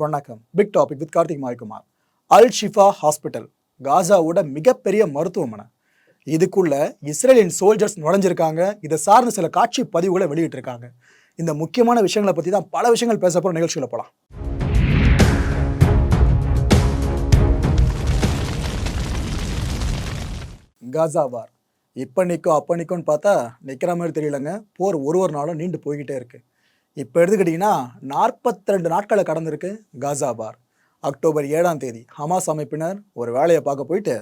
வணக்கம். Big topic with Karthik Maikumar Al Shifa hospital காசாவோட மிகப்பெரிய மருத்துவமனை. இதுக்குள்ள இஸ்ரேலின் சோல்ஜர்ஸ் நுழைஞ்சிருக்காங்க. இதை சார்ந்த சில காட்சி பதிவுகளை வெளியிட்டிருக்காங்க. இந்த முக்கியமான விஷயங்களை பற்றி தான் பல விஷயங்கள் பேச போகிற நிகழ்ச்சியில் போகலாம் காசா வார் இப்போ நிற்கும் அப்போ நிற்கும்னு பார்த்தா நிற்கிற மாதிரி தெரியலங்க. போர் ஒரு ஒரு நாளும் நீண்டு போய்கிட்டே இருக்குது இப்போ எடுத்துக்கிட்டிங்கன்னா நாற்பத்தி ரெண்டு நாட்களை கடந்திருக்கு காசா பார். அக்டோபர் ஏழாம் தேதி ஹமாஸ் அமைப்பினர் ஒரு வேலையை பார்க்க போயிட்டு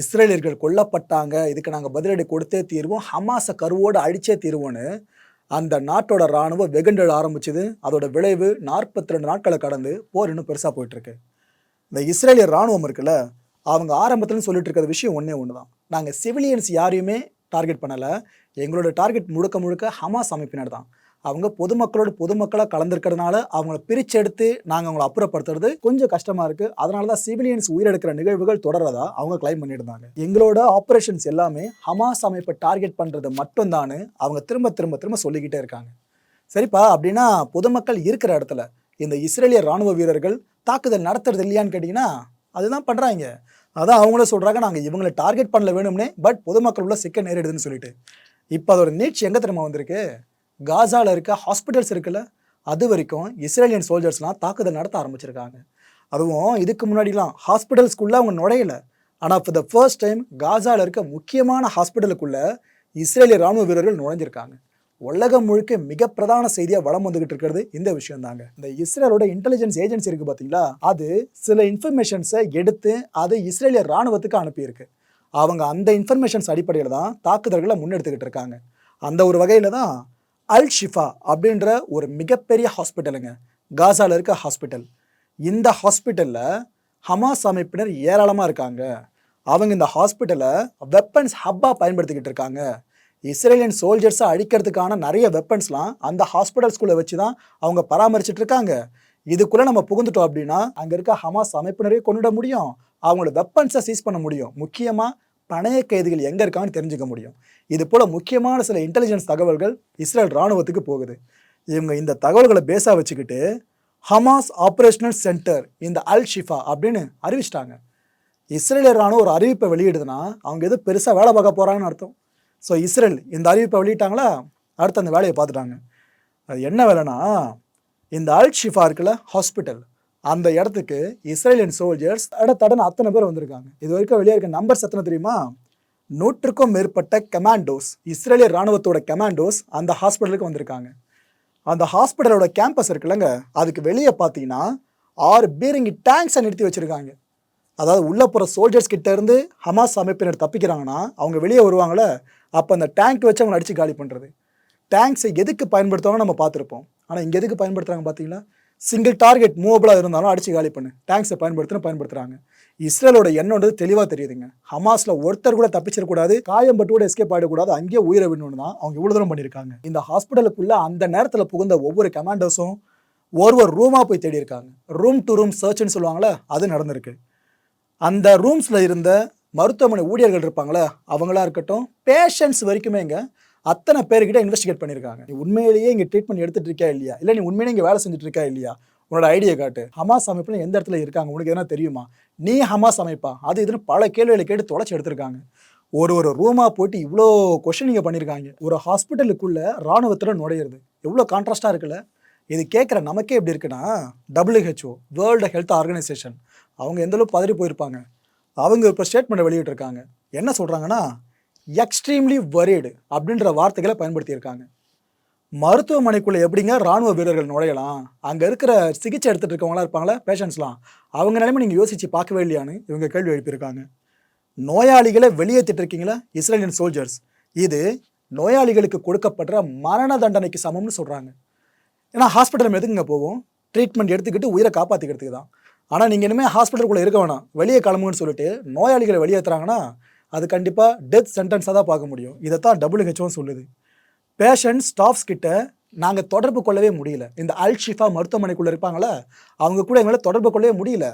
இஸ்ரேலியர்கள் கொல்லப்பட்டாங்க இதுக்கு நாங்கள் பதிலடி கொடுத்தே தீர்வோம் ஹமாஸை கருவோடு அழிச்சே தீர்வோன்னு அந்த நாட்டோட இராணுவம் வெகுண்டெழ ஆரம்பிச்சது. அதோட விளைவு நாற்பத்தி ரெண்டு நாட்களை கடந்து போர் இன்னும் பெருசாக போயிட்டுருக்கு. இந்த இஸ்ரேலிய ராணுவம் இருக்குல்ல அவங்க ஆரம்பத்துலன்னு சொல்லிட்டு இருக்கிற விஷயம் ஒன்றே ஒன்று தான் நாங்கள் சிவிலியன்ஸ் யாரையுமே டார்கெட் பண்ணலை. எங்களோட டார்கெட் முழுக்க முழுக்க ஹமாஸ் அமைப்பினர் தான். அவங்க பொதுமக்களோட பொதுமக்களாக கலந்துருக்கிறதுனால அவங்கள பிரித்து எடுத்து நாங்கள் அவங்கள அப்புறப்படுத்துறது கொஞ்சம் கஷ்டமாக இருக்குது அதனால தான் சிவிலியன்ஸ் உயிரெடுக்கிற நிகழ்வுகள் தொடர்றதா அவங்க கிளைம் பண்ணியிருந்தாங்க. எங்களோட ஆப்ரேஷன்ஸ் எல்லாமே ஹமாஸ் அமைப்பை டார்கெட் பண்ணுறது மட்டும்தான்னு அவங்க திரும்ப திரும்ப திரும்ப சொல்லிக்கிட்டே இருக்காங்க. சரிப்பா அப்படின்னா பொதுமக்கள் இருக்கிற இடத்துல இந்த இஸ்ரேலிய ராணுவ வீரர்கள் தாக்குதல் நடத்துறது இல்லையான்னு கேட்டிங்கன்னா அதுதான் பண்ணுறாங்க அதான் அவங்களே சொல்கிறாங்க நாங்கள் இவங்களை டார்கெட் பண்ணல வேணும்னே பட் பொதுமக்கள் உள்ள சிக்க நேரிடுதுன்னு சொல்லிட்டு. இப்போ அதோட நீட்சி எங்கே திரும்ப வந்திருக்கு? காசாவில் இருக்க ஹாஸ்பிட்டல்ஸ் இருக்குல்ல அது வரைக்கும் இஸ்ரேலியன் சோல்ஜர்ஸ்லாம் தாக்குதல் நடத்த ஆரம்பிச்சிருக்காங்க. அதுவும் இதுக்கு முன்னாடிலாம் ஹாஸ்பிட்டல்ஸ்குள்ளே அவங்க நுழையல. ஆனால் இப்போ த ஃபர்ஸ்ட் டைம் காசாவில் இருக்க முக்கியமான ஹாஸ்பிட்டலுக்குள்ளே இஸ்ரேலிய ராணுவ வீரர்கள் நுழைஞ்சிருக்காங்க. உலகம் முழுக்க மிக பிரதான செய்தியாக வளம் வந்துகிட்டு இருக்கிறது இந்த விஷயம் தாங்க இந்த இஸ்ரேலோட இன்டெலிஜென்ஸ் ஏஜென்சி இருக்கு பார்த்தீங்களா அது சில இன்ஃபர்மேஷன்ஸை எடுத்து அதை இஸ்ரேலிய ராணுவத்துக்கு அனுப்பியிருக்கு. அவங்க அந்த இன்ஃபர்மேஷன்ஸ் அடிப்படையில் தான் தாக்குதல்களை முன்னெடுத்துக்கிட்டு இருக்காங்க. அந்த ஒரு வகையில் தான் அல் ஷிஃபா அப்படின்ற ஒரு மிகப்பெரிய ஹாஸ்பிட்டலுங்க. காசாவில் இருக்க ஹாஸ்பிட்டல். இந்த ஹாஸ்பிட்டலில் ஹமாஸ் அமைப்பினர் ஏராளமாக இருக்காங்க. அவங்க இந்த ஹாஸ்பிட்டலை வெப்பன்ஸ் ஹப்பாக பயன்படுத்திக்கிட்டு இருக்காங்க. இஸ்ரேலியன் சோல்ஜர்ஸை அழிக்கிறதுக்கான நிறைய வெப்பன்ஸ்லாம் அந்த ஹாஸ்பிட்டல்ஸ்குள்ளே வச்சு தான் அவங்க பராமரிச்சுட்டு இருக்காங்க. இதுக்குள்ளே நம்ம புகுந்துட்டோம் அப்படின்னா அங்கே இருக்க ஹமாஸ் அமைப்பினரையே கொண்டுட முடியும். அவங்களோட வெப்பன்ஸை சீஸ் பண்ண முடியும். முக்கியமாக பணைய கைதிகள் எங்கே இருக்கான்னு தெரிஞ்சுக்க முடியும். இது போல் முக்கியமான சில இன்டெலிஜென்ஸ் தகவல்கள் இஸ்ரேல் இராணுவத்துக்கு போகுது. இவங்க இந்த தகவல்களை பேஸாக வச்சுக்கிட்டு ஹமாஸ் ஆப்ரேஷனல் சென்டர் இந்த அல் ஷிஃபா அப்படின்னு அறிவிச்சிட்டாங்க. இஸ்ரேல் ராணுவம் ஒரு அறிவிப்பை வெளியிடுதுன்னா அவங்க எது பெருசாக வேலை பார்க்க போகிறாங்கன்னு அர்த்தம். ஸோ இஸ்ரேல் இந்த அறிவிப்பை வெளியிட்டாங்களா? அடுத்து அந்த வேலையை பார்த்துட்டாங்க. அது என்ன வேலைன்னா இந்த அல் ஷிஃபா இருக்குல்ல ஹாஸ்பிட்டல் அந்த இடத்துக்கு இஸ்ரேலியன் சோல்ஜர்ஸ் தட அத்தனை பேர் வந்திருக்காங்க. இது வரைக்கும் வெளியே இருக்க நம்பர்ஸ் எத்தனை தெரியுமா? நூற்றுக்கும் மேற்பட்ட கமாண்டோஸ் இஸ்ரேலிய ராணுவத்தோட கமாண்டோஸ் அந்த ஹாஸ்பிட்டலுக்கு வந்திருக்காங்க. அந்த ஹாஸ்பிட்டலோட கேம்பஸ் இருக்குல்லங்க அதுக்கு வெளியே பார்த்தீங்கன்னா ஆறு பீரங்கி டேங்க்ஸை நிறுத்தி வச்சுருக்காங்க. அதாவது உள்ளே போகிற சோல்ஜர்ஸ் கிட்டேருந்து ஹமாஸ் அமைப்பினர் தப்பிக்கிறாங்கன்னா அவங்க வெளியே வருவாங்களே அப்போ அந்த டேங்க் வச்சு அவங்க அடித்து காலி பண்ணுறது டேங்க்ஸை எதுக்கு பயன்படுத்துவாங்க நம்ம பார்த்துருப்போம். ஆனால் இங்கே எதுக்கு பயன்படுத்துகிறாங்க பார்த்தீங்களா? சிங்கிள் டார்கெட் மூவபிளாக இருந்தாலும் அடித்து காலி பண்ணு. டேங்க்ஸை பயன்படுத்தினு பயன்படுத்துகிறாங்க இஸ்ரேலோட எண்ணம்ன்றது தெளிவாக தெரியுதுங்க. ஹமாஸில் ஒருத்தர் கூட தப்பிச்சிடக்கூடாது காயம்பட்டு கூட எஸ்கேப் ஆகிடக்கூடாது அங்கேயே உயிரை விடணும்னு தான் அவங்க இவ்வளோ தூரம் பண்ணியிருக்காங்க. இந்த ஹாஸ்பிட்டலுக்குள்ள அந்த நேரத்தில் புகுந்த ஒவ்வொரு கமாண்டர்ஸும் ஒரு ஒரு ரூமாக போய் தேடி இருக்காங்க ரூம் டு ரூம் சர்ச்னு சொல்லுவாங்களே அது நடந்திருக்கு. அந்த ரூம்ஸில் இருந்த மருத்துவமனை ஊழியர்கள் இருப்பாங்களே அவங்களா இருக்கட்டும் பேஷண்ட்ஸ் வரைக்குமே இங்கே அத்தனை பேர்கிட்ட இன்வெஸ்டிகேட் பண்ணியிருக்காங்க நீ உண்மையிலேயே இங்கே ட்ரீட்மெண்ட் எடுத்துட்டு இருக்கா இல்லையா? இல்லை நீ உண்மையிலே இங்கே வேலை செஞ்சுட்டு இருக்கா இல்லையா? உன்னோட ஐடியா காட்டு. ஹமாஸ் அமைப்புல எந்த இடத்துல இருக்காங்க? உனக்கு எதனா தெரியுமா? நீ ஹமாஸ் அமைப்பா? அது இதுன்னு பல கேள்விகளை கேட்டு தொலைச்சி எடுத்திருக்காங்க. ஒரு ஒரு ரூமாக போயிட்டு இவ்வளோ கொஷனிங்க பண்ணியிருக்காங்க ஒரு ஹாஸ்பிட்டலுக்குள்ள ராணுவத்தில் நுழையிறது. எவ்வளோ கான்ட்ராஸ்டாக இருக்குல்ல? இது கேட்குற நமக்கே எப்படி இருக்குன்னா டபிள்யூஹெச்ஓ வேர்ல்டு ஹெல்த் ஆர்கனைசேஷன் அவங்க எந்த அளவுக்கு பதறி போயிருப்பாங்க? அவங்க இப்போ ஸ்டேட்மெண்ட் வெளியிட்டிருக்காங்க. என்ன சொல்கிறாங்கன்னா எக்ஸ்ட்ரீம்லி worried அப்படின்ற வார்த்தைகளை பயன்படுத்தியிருக்காங்க. மருத்துவமனைக்குள்ளே எப்படிங்க ராணுவ வீரர்கள் நுழையலாம்? அங்கே இருக்கிற சிகிச்சை எடுத்துகிட்டு இருக்கவங்களாம் இருப்பாங்களே? பேஷண்ட்ஸ்லாம் அவங்க நிலைமை நீங்கள் யோசித்து பார்க்கவே இல்லையான்னு இவங்க கேள்வி எழுப்பியிருக்காங்க. நோயாளிகளை வெளியேற்றிட்டு இருக்கீங்களா? இஸ்ரேலியன் சோல்ஜர்ஸ் இது நோயாளிகளுக்கு கொடுக்கப்படுற மரண தண்டனைக்கு சமம்னு சொல்கிறாங்க ஏன்னா ஹாஸ்பிட்டல் எதுக்குங்க போவோம்? ட்ரீட்மெண்ட் எடுத்துக்கிட்டு உயிரை காப்பாற்றிக்கிறதுக்கு தான். ஆனால் நீங்கள் இனிமேல் ஹாஸ்பிட்டலுக்குள்ளே இருக்க வேணாம். வெளியே கிளம்புன்னு சொல்லிட்டு நோயாளிகளை வெளியேற்றுறாங்கன்னா அது கண்டிப்பாக டெத் சென்டென்ஸாக தான் பார்க்க முடியும். இதை தான் டபிள்யூஹெச்ஓ சொல்லுது. பேஷண்ட் ஸ்டாஃப்ஸ் கிட்ட நாங்கள் தொடர்பு கொள்ளவே முடியல. இந்த அல்ஷிஃபா மருத்துவமனைக்குள்ளே இருப்பாங்களே? அவங்க கூட எங்களால் தொடர்பு கொள்ளவே முடியல.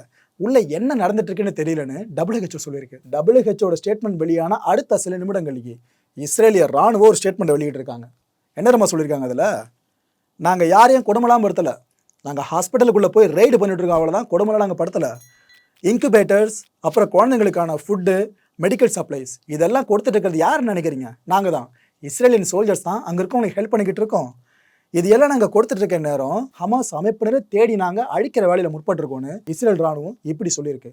உள்ள என்ன நடந்துட்டு இருக்குன்னு தெரியலன்னு டபிள்யூஹெச்ஓ சொல்லியிருக்கு. டபிள்யூஹெச்ஓட ஸ்டேட்மெண்ட் வெளியான அடுத்த சில நிமிடங்களுக்கு இஸ்ரேலிய ராணுவ ஒரு ஸ்டேட்மெண்ட் வெளியிட்டிருக்காங்க. என்ன நம்ம சொல்லியிருக்காங்க அதில்? நாங்கள் யாரையும் கொடுமலாம் படுத்தலை நாங்கள் ஹாஸ்பிட்டலுக்குள்ளே போய் ரைடு பண்ணிட்டு இருக்கோம் அவ்வளோதான் கொடுமலாம் நாங்கள் படுத்தலை. இன்குபேட்டர்ஸ் அப்புறம் குழந்தைங்களுக்கான ஃபுட்டு மெடிக்கல் சப்ளைஸ் இதெல்லாம் கொடுத்துட்டு இருக்கிறது யாருன்னு நினைக்கிறீங்க? நாங்கள் தான் இஸ்ரேலியன் சோல்ஜர்ஸ் தான் அங்கே இருக்கவங்களுக்கு ஹெல்ப் பண்ணிக்கிட்டு இருக்கோம். இது எல்லாம் நாங்கள் கொடுத்துட்டு இருக்க நேரம் ஹமாஸ் அமைப்பினரை தேடி நாங்கள் அழிக்கிற வேலையில் முற்பட்டிருக்கோன்னு இஸ்ரேல் ராணுவம் இப்படி சொல்லியிருக்கு.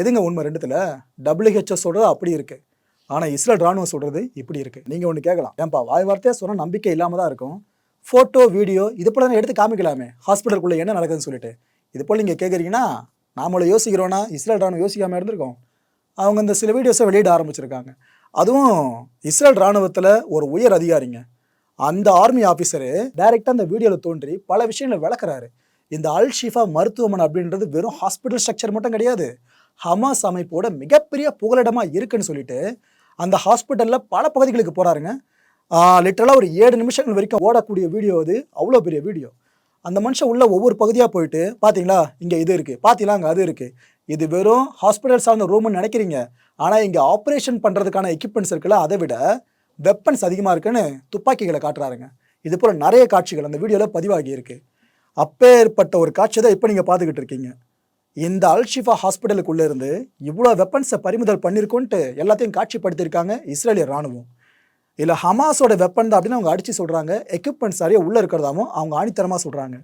எதுங்க உண்மை ரெண்டுத்தில்? டபிள்யூஹெச்ஓ சொல்கிறது அப்படி இருக்குது ஆனால் இஸ்ரேல் ராணுவம் சொல்கிறது இப்படி இருக்குது நீங்கள் ஒன்று கேட்கலாம் ஏன்பா வாய் வார்த்தையாக சொன்னால் நம்பிக்கை இல்லாமல் தான் இருக்கும். ஃபோட்டோ வீடியோ இது போல தான் எடுத்து காமிக்கலாமே. ஹாஸ்பிட்டலுக்குள்ளே என்ன நடக்குதுன்னு சொல்லிட்டு. இது போல் நீங்கள் கேட்குறீங்கன்னா நாமளை யோசிக்கிறோன்னா இஸ்ரேல் ராணுவம் யோசிக்காமல் இருந்திருக்கோம். அவங்க இந்த சில வீடியோஸை வெளியிட ஆரம்பிச்சிருக்காங்க. அதுவும் இஸ்ரேல் ராணுவத்தில் ஒரு உயர் அதிகாரிங்க. அந்த ஆர்மி ஆஃபீஸரு டைரெக்டாக அந்த வீடியோவில் தோன்றி பல விஷயங்களை விளக்குறாரு. இந்த அல் ஷிஃபா மருத்துவமனை அப்படின்றது வெறும் ஹாஸ்பிட்டல் ஸ்ட்ரக்சர் மட்டும் கிடையாது. ஹமாஸ் அமைப்போட மிகப்பெரிய புகலிடமாக இருக்குன்னு சொல்லிட்டு அந்த ஹாஸ்பிட்டலில் பல பகுதிகளுக்கு போகிறாருங்க லிட்டரலாக ஒரு ஏழு நிமிஷங்கள் வரைக்கும் ஓடக்கூடிய வீடியோ அது. அவ்வளோ பெரிய வீடியோ அந்த மனுஷன் உள்ள ஒவ்வொரு பகுதியாக போயிட்டு பார்த்தீங்களா இங்கே இது இருக்குது பார்த்தீங்களா அங்கே அது இருக்குது இது வெறும் ஹாஸ்பிட்டல் சார்ந்த ரூம்னு நினைக்கிறீங்க. ஆனால் இங்கே ஆப்ரேஷன் பண்ணுறதுக்கான எக்யூப்மெண்ட்ஸ் இருக்குல்ல அதை விட வெப்பன்ஸ் அதிகமாக இருக்குன்னு துப்பாக்கிகளை காட்டுறாருங்க. இது போல் நிறைய காட்சிகள் அந்த வீடியோவில் பதிவாகி இருக்குது அப்பேற்பட்ட ஒரு காட்சி தான் இப்போ நீங்கள் பார்த்துக்கிட்டு இருக்கீங்க. இந்த அல்ஷிஃபா ஹாஸ்பிட்டலுக்குள்ளேருந்து இவ்வளோ வெப்பன்ஸை பறிமுதல் பண்ணியிருக்கோன்ட்டு எல்லாத்தையும் காட்சிப்படுத்தியிருக்காங்க இஸ்ரேலிய ராணுவம். இதில் ஹமாஸோட வெப்பன் தான் அப்படின்னு அவங்க அடித்து சொல்கிறாங்க எக்யூப்மெண்ட்ஸ் சரியாக உள்ளே இருக்கிறதாவும் அவங்க ஆணித்தரமாக சொல்கிறாங்க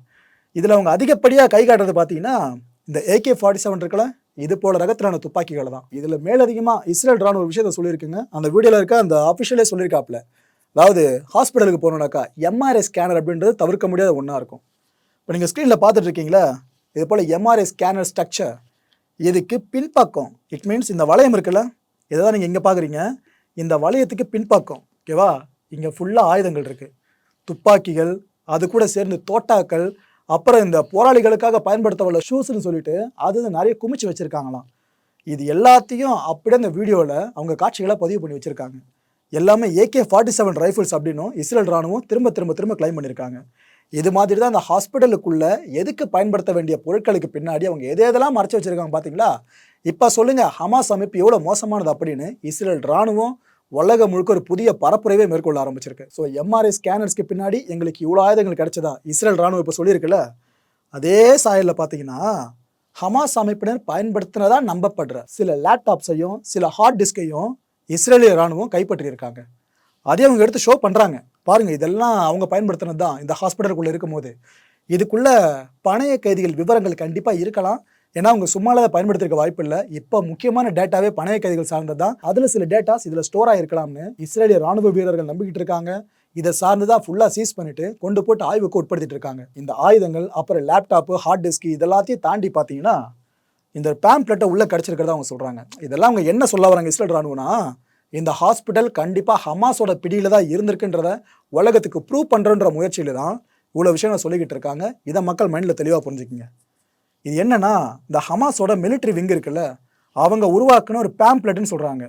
இதில் அவங்க அதிகப்படியாக கை காட்டுறது பார்த்தீங்கன்னா இந்த ஏகே ஃபார்ட்டி செவன் இருக்கல இது போல ரகத்திலான துப்பாக்கிகளை தான். இதில் மேலதிகமாக இஸ்ரேல் ராணுவ ஒரு விஷயத்த சொல்லியிருக்குங்க. அந்த வீடியோவில் இருக்க அந்த அஃபிஷியலே சொல்லியிருக்காப்புல. அதாவது ஹாஸ்பிட்டலுக்கு போகணுனாக்கா எம்ஆர்ஐ ஸ்கேனர் அப்படின்றது தவிர்க்க முடியாத ஒன்றா இருக்கும். இப்போ நீங்கள் ஸ்க்ரீனில் பார்த்துட்டு இருக்கீங்களா இது போல் எம்ஆர்ஐ ஸ்கேனர் ஸ்ட்ரக்சர் இதுக்கு பின்பக்கம் இட் மீன்ஸ் இந்த வளையம் இருக்குல்ல இதை தான் நீங்கள் எங்கே பார்க்குறீங்க. இந்த வளையத்துக்கு பின்பக்கம் ஓகேவா? இங்கே ஃபுல்லாக ஆயுதங்கள் இருக்குது துப்பாக்கிகள் அது கூட சேர்ந்து தோட்டாக்கள் அப்புறம் இந்த போராளிகளுக்காக பயன்படுத்த உள்ள ஷூஸ்னு சொல்லிட்டு அது நிறைய குமிச்சு வச்சுருக்காங்களாம். இது எல்லாத்தையும் அப்படியே அந்த வீடியோவில் அவங்க காட்சிகளை பதிவு பண்ணி வச்சுருக்காங்க. எல்லாமே ஏகே ஃபார்ட்டி செவன் ரைஃபிள்ஸ் அப்படின்னும் இஸ்ரேல் ராணுவம் திரும்ப திரும்ப திரும்ப கிளைம் பண்ணியிருக்காங்க. இது மாதிரி தான் அந்த ஹாஸ்பிட்டலுக்குள்ள எதுக்கு பயன்படுத்த வேண்டிய பொருட்களுக்கு பின்னாடி அவங்க எது எதெல்லாம் மறைச்சி வச்சிருக்காங்க பார்த்தீங்களா இப்போ சொல்லுங்கள் ஹமாஸ் அமைப்பு எவ்வளோ மோசமானது அப்படின்னு இஸ்ரேல் ராணுவம் உலகம் முழுக்க ஒரு புதிய பரப்புரைவே மேற்கொள்ள ஆரம்பிச்சிருக்கு. ஸோ எம்ஆர்ஐ ஸ்கேனர்ஸ்க்கு பின்னாடி எங்களுக்கு இவ்வளோ ஆயுதங்கள் கிடைச்சதா? இஸ்ரேல் ராணுவம் இப்போ சொல்லியிருக்குல்ல? அதே சாயலில் பார்த்தீங்கன்னா ஹமாஸ் அமைப்பினர் பயன்படுத்தினதா நம்பப்படுற சில லேப்டாப்ஸையும் சில ஹார்ட் டிஸ்கையும் இஸ்ரேலிய ராணுவம் கைப்பற்றியிருக்காங்க. அதே அவங்க எடுத்து ஷோ பண்ணுறாங்க பாருங்கள் இதெல்லாம் அவங்க பயன்படுத்தினது தான் இந்த ஹாஸ்பிட்டலுக்குள்ளே இருக்கும்போது. இதுக்குள்ளே பணைய கைதிகள் விவரங்கள் கண்டிப்பாக இருக்கலாம். ஏன்னா அவங்க சும்மால அதை பயன்படுத்திருக்க வாய்ப்பு இல்லை. இப்போ முக்கியமான டேட்டாவே பணைய கைதிகள் சார்ந்தது தான். அதில் சில டேட்டாஸ் இதில் ஸ்டோர் ஆகிருக்கலாம்னு இஸ்ரேலிய ராணுவ வீரர்கள் நம்பிக்கிட்டு இருக்காங்க. இதை சார்ந்து தான் ஃபுல்லாக சீஸ் பண்ணிட்டு கொண்டு போட்டு ஆய்வுக்கு உட்படுத்திட்டு இருக்காங்க. இந்த ஆயுதங்கள் அப்புறம் லேப்டாப்பு ஹார்ட் டிஸ்க் இதெல்லாத்தையும் தாண்டி பார்த்தீங்கன்னா இந்த பேம்ப்ளெட்டை உள்ளே கிடச்சிருக்கிறதா அவங்க சொல்கிறாங்க இதெல்லாம் அவங்க என்ன சொல்ல வராங்க இஸ்ரேல் ராணுவனா இந்த ஹாஸ்பிட்டல் கண்டிப்பாக ஹமாஸோட பிடியில் தான் இருந்திருக்குன்றத உலகத்துக்கு ப்ரூவ் பண்ணுறன்ற முயற்சியில் தான் இவ்வளோ விஷயங்களை சொல்லிக்கிட்டு இருக்காங்க. இதை மக்கள் மைண்டில் தெளிவாக புரிஞ்சுக்கிங்க. இது என்னன்னா இந்த ஹமாஸோட மிலிட்ரி விங் இருக்குல்ல அவங்க உருவாக்குன ஒரு பேம்ப்ளெட்னு சொல்கிறாங்க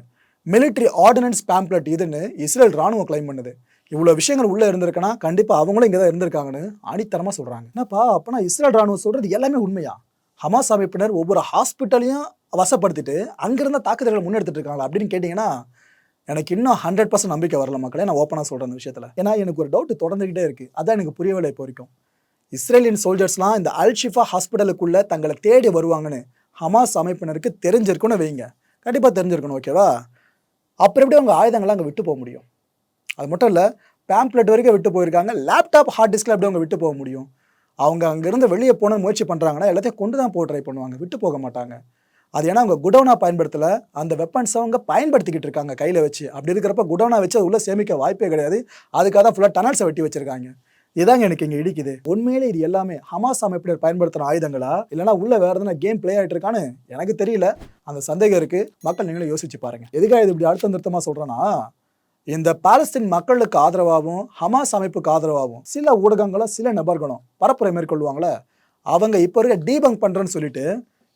மிலிட்ரி ஆர்டினன்ஸ் பேம்ப்ளெட் இதுன்னு இஸ்ரேல் ராணுவம் கிளைம் பண்ணுது. இவ்வளோ விஷயங்கள் உள்ளே இருந்திருக்குன்னா கண்டிப்பாக அவங்களும் இங்கே தான் இருந்திருக்காங்கன்னு அடித்தரமாக சொல்கிறாங்க என்னப்பா அப்போனா இஸ்ரேல் ராணுவம் சொல்கிறது எல்லாமே உண்மையா? ஹமாஸ் அமைப்பினர் ஒவ்வொரு ஹாஸ்பிட்டலையும் வசப்படுத்திட்டு அங்கிருந்த தாக்குதல்களை முன்னெடுத்துட்டு இருக்காங்களா அப்படின்னு கேட்டிங்கன்னா எனக்கு இன்னும் ஹண்ட்ரட் பர்சன்ட் நம்பிக்கை வரல மக்களே நான் ஓப்பனாக சொல்கிறேன் அந்த விஷயத்தில். ஏன்னா எனக்கு ஒரு டவுட் தொடர்ந்துக்கிட்டே இருக்குது அதான் எனக்கு புரியவில்லை இப்போ வரைக்கும். இஸ்ரேலியன் சோல்ஜர்ஸ்லாம் இந்த அல்ஷிஃபா ஹாஸ்பிட்டலுக்குள்ளே தங்களை தேடி வருவாங்கன்னு ஹமாஸ் அமைப்பினருக்கு தெரிஞ்சிருக்குன்னு வைங்க. கண்டிப்பாக தெரிஞ்சிருக்கணும் ஓகேவா அப்புறம் எப்படி அவங்க ஆயுதங்கள்லாம் அங்கே விட்டு போக முடியும்? அது மட்டும் இல்லை பேம்ப்ளெட் வரைக்கும் விட்டு போயிருக்காங்க லேப்டாப் ஹார்ட் டிஸ்கில் எப்படி அவங்க விட்டு போக முடியும்? அவங்க அங்கேருந்து வெளியே போன முயற்சி பண்ணுறாங்கன்னா எல்லாத்தையும் கொண்டு தான் போக ட்ரை பண்ணுவாங்க விட்டு போக மாட்டாங்க. அது ஏன்னா அவங்க குடோனா பயன்படுத்தலை அந்த வெப்பன்ஸ் அவங்க பயன்படுத்திக்கிட்டு இருக்காங்க கையில் வச்சு. அப்படி இருக்கிறப்ப குடோனா வச்சு அது உள்ளே சேமிக்க வாய்ப்பே கிடையாது. அதுக்காக தான் ஃபுல்லாக டனல்ஸை வெட்டி வச்சுருக்காங்க. இதாங்க எனக்கு இங்கே இடிக்குது. உண்மையிலே இது எல்லாமே ஹமாஸ் அமைப்பினர் பயன்படுத்துகிற ஆயுதங்களா? இல்லைனா உள்ள வேற எதனா கேம் ப்ளே ஆகிட்டு இருக்கான்னு எனக்கு தெரியல. அந்த சந்தேகம் இருக்கு. மக்கள் நீங்களும் யோசிச்சு பாருங்க. எதுக்காக இது இப்படி அழுத்தம் நிறுத்தமாக சொல்கிறேன்னா இந்த பாலஸ்தீன் மக்களுக்கு ஆதரவாகவும் ஹமாஸ் அமைப்புக்கு ஆதரவாகவும் சில ஊடகங்களும் சில நபர்களும் பரப்புரை மேற்கொள்வாங்களே அவங்க இப்போ இருக்க டீபங்க் பண்ணுறேன்னு சொல்லிட்டு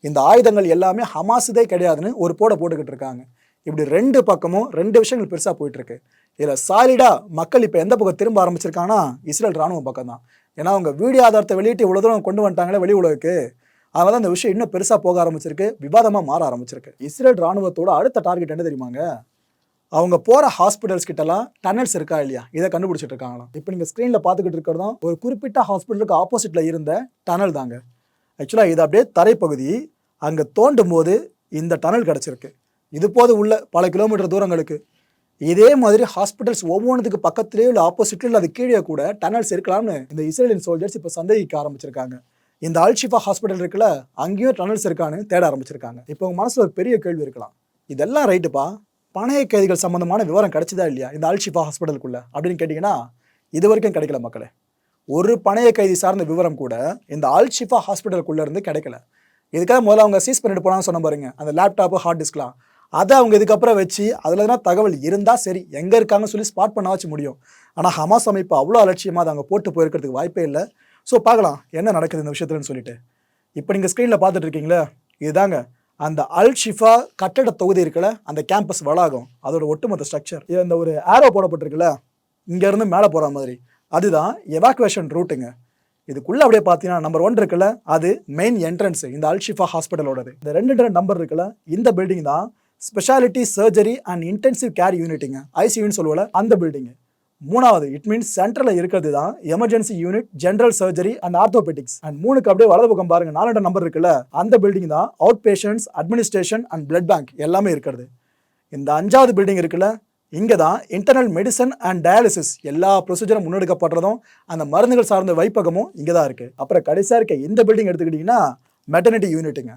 இந்த ஆயுதங்கள் எல்லாமே ஹமாஸுதே கிடையாதுன்னு ஒரு போட போட்டுக்கிட்டு இருக்காங்க. இப்படி ரெண்டு பக்கமும் ரெண்டு விஷயங்கள் பெருசாக போயிட்டுருக்கு. இதில் சாலிடாக மக்கள் இப்போ எந்த பக்கம் திரும்ப ஆரம்பிச்சிருக்காங்கன்னா இஸ்ரேல் ராணுவ பக்கம் தான் ஏன்னா அவங்க வீடியோ ஆதாரத்தை வெளியிட்டு இவ்வளோ தூரம் கொண்டு வந்துட்டாங்களே வெளி உலகுக்கு. அதனால தான் இந்த விஷயம் இன்னும் பெருசாக போக ஆரம்பிச்சிருக்கு விவாதமாக மாற ஆரம்பிச்சிருக்கு. இஸ்ரேல் ராணுவத்தோட அடுத்த டார்கெட் என்ன தெரியுமாங்க அவங்க போகிற ஹாஸ்பிட்டல்ஸ் கிட்டலாம் டனல்ஸ் இருக்கா இல்லையா? இதை கண்டுபிடிச்சிட்டு இருக்காங்களாம். இப்போ நீங்கள் ஸ்க்ரீனில் பார்த்துக்கிட்டு இருக்கிறதும் ஒரு குறிப்பிட்ட ஹாஸ்பிட்டலுக்கு ஆப்போசிட்டில் இருந்த டனல் தாங்க. ஆக்சுவலாக இது அப்படியே தரைப்பகுதி அங்கே தோண்டும் போது இந்த டனல் கிடச்சிருக்கு. இது போது உள்ள பல கிலோமீட்டர் தூரங்களுக்கு. இதே மாதிரி ஹாஸ்பிட்டல்ஸ் ஒவ்வொன்றுத்துக்கு பக்கத்துலேயே இல்லை ஆப்போசிட்லேயே இல்லை அது கீழே கூட டனல்ஸ் இருக்கலாம்னு இந்த இஸ்ரேலியன் சோல்ஜர்ஸ் இப்போ சந்தேகிக்க ஆரம்பிச்சிருக்காங்க. இந்த அல்ஷிஃபா ஹாஸ்பிட்டல் இருக்குல்ல அங்கேயும் டனல்ஸ் இருக்கான்னு தேட ஆரம்பிச்சிருக்காங்க. இப்போ உங்கள் மனசில் ஒரு பெரிய கேள்வி இருக்கலாம். இதெல்லாம் ரைட்டுப்பா பணைய கைதிகள் சம்மந்தமான விவரம் கிடைச்சதா இல்லையா இந்த அல்ஷிஃபா ஹாஸ்பிட்டலுக்குள்ள அப்படின்னு கேட்டிங்கன்னா இது வரைக்கும் கிடைக்கல மக்களே. ஒரு பணைய கைதி சார்ந்த விவரம் கூட இந்த அல்ஷிஃபா ஹாஸ்பிட்டலுக்குள்ளே இருந்து கிடைக்கல. இதுக்காக முதல்ல அவங்க சீஸ் பண்ணிட்டு போனான்னு சொன்ன பாருங்க. அந்த லேப்டாப்பு ஹார்ட் டிஸ்க்லாம் அதை அவங்க இதுக்கப்புறம் வச்சு அதில் எதனா தகவல் இருந்தால் சரி எங்கே இருக்காங்கன்னு சொல்லி ஸ்பாட் பண்ண வச்சு முடியும். ஆனால் ஹமாஸ் அமைப்பு அவ்வளோ அலட்சியமாக அதை அங்கே போட்டு போயிருக்கிறதுக்கு வாய்ப்பே இல்லை. ஸோ பார்க்கலாம் என்ன நடக்குது இந்த விஷயத்துலன்னு சொல்லிட்டு. இப்போ நீங்கள் ஸ்க்ரீனில் பார்த்துட்டு இருக்கீங்களே இதுதாங்க. அந்த அல் ஷிஃபா கட்டட தொகுதி இருக்கல அந்த கேம்பஸ் வளாகம் அதோட ஒட்டுமொத்த ஸ்ட்ரக்சர் இந்த ஒரு ஆரோ போடப்பட்டிருக்குல்ல இங்கேருந்து மேலே போகிற மாதிரி. அதுதான் எவாக்குவேஷன் ரூட்டுங்க இதுக்குள்ள அப்படியே பார்த்தீங்கன்னா நம்பர் ஒன் இருக்குல்ல அது மெயின் என்ட்ரன்ஸ் இந்த அல்ஷிஃபா ஹாஸ்பிட்டலோடது இந்த ரெண்டு நம்பர் இருக்குல்ல இந்த பில்டிங் தான் speciality surgery and intensive care யூனிட்டுங்க ஐசியூன்னு சொல்லுவல அந்த பில்டிங் மூணாவது இட் மீன்ஸ் சென்டரில் இருக்கிறது தான் emergency unit general surgery and orthopaedics and மூணுக்கு அப்படியே வலது பக்கம் பாருங்க நாலு நம்பர் இருக்குல்ல அந்த பில்டிங் தான் out patients administration and blood bank எல்லாமே இருக்கிறது. இந்த அஞ்சாவது பில்டிங் இருக்குல்ல இங்கே தான் இன்டர்னல் மெடிசன் அண்ட் டயாலிசிஸ் எல்லா ப்ரொசீஜரும் முன்னெடுக்கப்படுறதும் அந்த மருந்துகள் சார்ந்த வைப்பகமும் இங்கே தான் இருக்குது அப்புறம் கடைசியாக இருக்க இந்த பில்டிங் எடுத்துக்கிட்டிங்கன்னா மெட்டர்னிட்டி யூனிட்டுங்க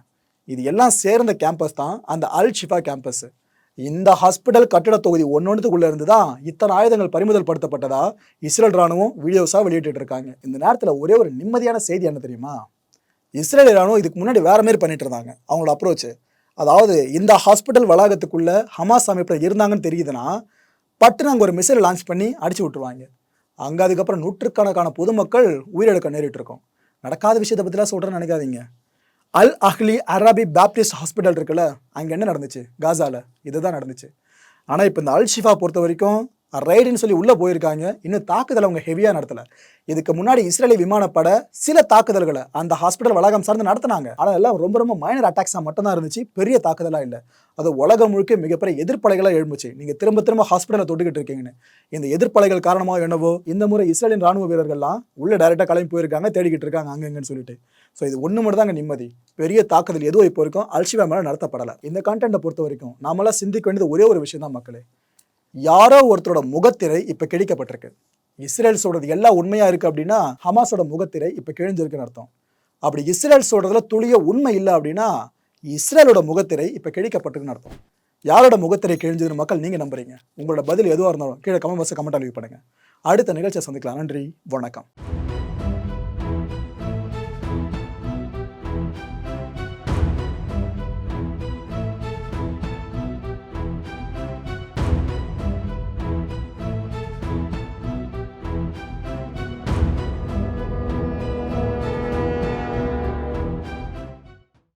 இது எல்லாம் சேர்ந்த கேம்பஸ் தான் அந்த அல் ஷிஃபா கேம்பஸ் இந்த ஹாஸ்பிட்டல் கட்டட தொகுதி ஒன்னொன்றுக்குள்ள இருந்து தான் இத்தனை ஆயுதங்கள் பறிமுதல் படுத்தப்பட்டதா இஸ்ரேல் ராணுவம் வீடியோஸாக வெளியிட்டு இருக்காங்க இந்த நேரத்தில் ஒரே ஒரு நிம்மதியான செய்தி என்ன தெரியுமா? இஸ்ரேல் ராணுவம் இதுக்கு முன்னாடி வேற மாதிரி பண்ணிட்டு இருந்தாங்க. அவங்களோட அப்ரோச் அதாவது இந்த ஹாஸ்பிட்டல் வளாகத்துக்குள்ள ஹமாஸ் அமைப்பில் இருந்தாங்கன்னு தெரியுதுன்னா பட்டுன்னு அங்கே ஒரு மிசைல் லான்ச் பண்ணி அடிச்சு விட்டுருவாங்க. அங்கே அதுக்கப்புறம் நூற்றுக்கணக்கான பொதுமக்கள் உயிரிழக்க நேரிட்டு இருக்கோம் நடக்காத விஷயத்தை பற்றிலாம் சொல்கிறேன்னு நினைக்காதீங்க. அல் அஹ்லி அரபி பேப்டிஸ்ட் ஹாஸ்பிட்டல் இருக்குல்ல அங்கே என்ன நடந்துச்சு? காசாவில் இதுதான் நடந்துச்சு. ஆனால் இப்போ இந்த அல் ஷிஃபா பொறுத்த வரைக்கும் ரைடுன்னு சொல்லி உள்ளே போயிருக்காங்க. இன்னும் தாக்குதல் அவங்க ஹெவியாக நடத்தலை. இதுக்கு முன்னாடி இஸ்ரேலி விமானப்பட சில தாக்குதல்களை அந்த ஹாஸ்பிட்டல் வளாகம் சார்ந்து நடத்தினாங்க. ஆனால் எல்லாம் ரொம்ப ரொம்ப மைனர் அட்டாக்ஸாக மட்டும்தான் இருந்துச்சு. பெரிய தாக்குதலாக இல்லை. அது உலகம் முழுக்க மிகப்பெரிய எதிர்ப்பலைகளாக எழும்புச்சு. நீங்கள் திரும்ப திரும்ப ஹாஸ்பிட்டலை தொட்டுக்கிட்டு இருக்கீங்கன்னு. இந்த எதிர்ப்பலைகள் காரணமாக என்னவோ இந்த முறை இஸ்ரேலின் ராணுவ வீரர்கள்லாம் உள்ளே டைரெக்டாக கிளம்பி போயிருக்காங்க தேடிக்கிட்டு இருக்காங்க அங்கங்கன்னு சொல்லிட்டு. ஸோ இது ஒன்று மட்டும் தாங்க நிம்மதி. பெரிய தாக்குதல் எதுவும் இப்போ வரைக்கும் அல்ஷிவா மேலே நடத்தப்படலை. இந்த கான்டென்ட்டை பொறுத்த வரைக்கும் நாமெல்லாம் சிந்திக்க வேண்டியது ஒரே ஒரு விஷயம் தான் மக்களே. யாரோ ஒருத்தரோட முகத்திரை இப்போ கிடைக்கப்பட்டிருக்கு. இஸ்ரேல் சொல்றது எல்லாம் உண்மையாக இருக்குது அப்படின்னா ஹமாஸோட முகத்திரை இப்போ கிழிஞ்சிருக்குன்னு அர்த்தம். அப்படி இஸ்ரேல் சொல்றதுல துளிய உண்மை இல்லை அப்படின்னா இஸ்ரேலோட முகத்திரை இப்போ கிழிக்கப்பட்டிருக்குன்னு அர்த்தம். யாரோட முகத்திரை கிழிஞ்சதுன்னு மக்கள் நீங்கள் நம்புறீங்க? உங்களோட பதில் எதுவாக இருந்தாலும் கீழே கமெண்ட் பாக்ஸ் கமெண்ட் அழிவு பண்ணுங்கள் அடுத்த நிகழ்ச்சியை சந்திக்கலாம். நன்றி. வணக்கம்.